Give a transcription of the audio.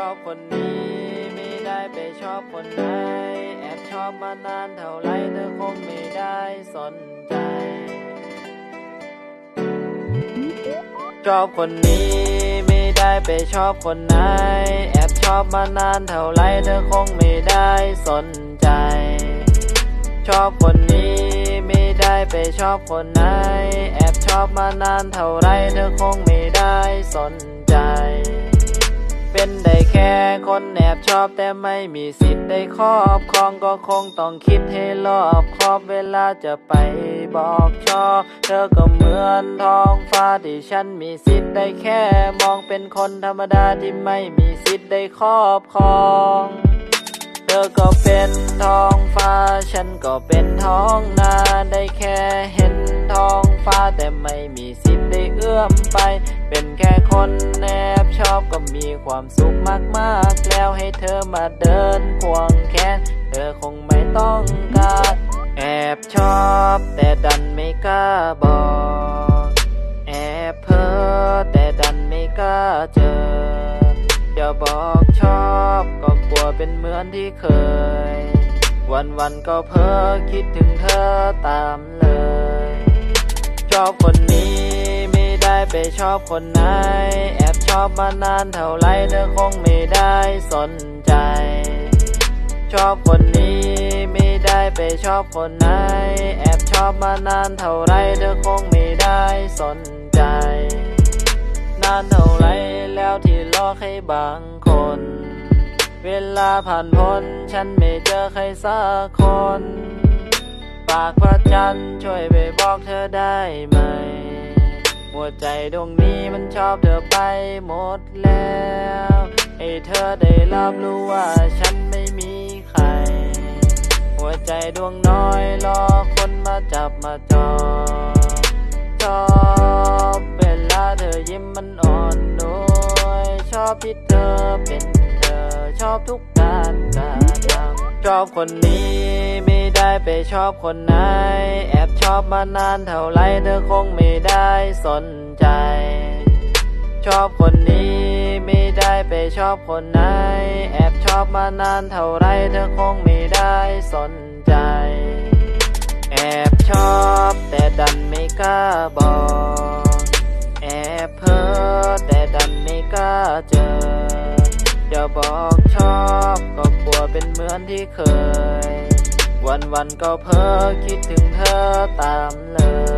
ชอบคนไหน แอบชอบมานานเท่าไรเธอคงไม่ได้สนใจ ชอบคนนี้ ไม่ได้ไปชอบคนไหน แอบชอบมานานเท่าไรเธอคงไม่ได้สนใจ ชอบคนนี้ไม่ได้ไปชอบคนไหน แอบชอบมานานเท่าไรเธอคงไม่ได้สนใจ เป็นได้แค่คนแอบชอบแต่ไม่มีสิทธิ์ได้ครอบครองก็คงต้องคิดให้รอบคอบเวลาจะไปบอกชอบ เธอก็เหมือนท้องฟ้าที่ฉันมีสิทธิ์ได้แค่มองเป็นคนธรรมดาที่ไม่มีสิทธิ์ได้ครอบครองเธอก็เป็นท้องฟ้า ฉันก็เป็นท้องนาได้แค่เห็นท้องฟ้าแต่ไม่มีสิทธิ์ได้เอื้อมไป เป็นแค่คนแอบ ก็มีความสุขมากๆ แล้วให้เธอมาเดินควงแขนเธอคงไม่ต้องการแอบชอบแต่ดันไม่กล้าบอก แอบเพ้อแต่ดันไม่กล้าเจออย่าบอกชอบก็กลัวเป็นเหมือนที่เคย วันวันก็เพ้อคิดถึงเธอตามเลย ชอบคนนี้ไม่ได้ไปชอบคนไหน อบชอบมานานเท่าไรเธอคงไม่ได้สนใจ ชอบคนนี้ไม่ได้ไปชอบคนไหน แอบชอบมานานเท่าไรเธอคงไม่ได้สนใจ นานเท่าไรแล้วที่รอให้บางคน เวลาผ่านพ้นฉันไม่เจอใครสักคนฝากพระจันทร์ช่วยไปบอกเธอได้ไหม หัวใจดวงนี้มันชอบเธอไปหมดแล้วให้เธอได้รับรู้ว่าฉันไม่มีใคร หัวใจดวงน้อยรอคนมาจับมาจองชอบเวลาเธอยิ้มมันอ่อนนวยชอบที่เธอเป็นเธอชอบทุกการกระทำชอบคนนี้ ได้ไปชอบคนไหน แอบชอบมานานเท่าไรเธอคงไม่ได้สนใจ ชอบคนนี้ไม่ได้ไปชอบคนไหน แอบชอบมานานเท่าไรเธอคงไม่ได้สนใจ แอบชอบแต่ดันไม่กล้าบอก แอบเพ้อแต่ดันไม่กล้าเจออย่าบอกชอบก็กลัวเป็นเหมือนที่เคย วันวันๆก็เพ้อคิดถึงเธอตามเลย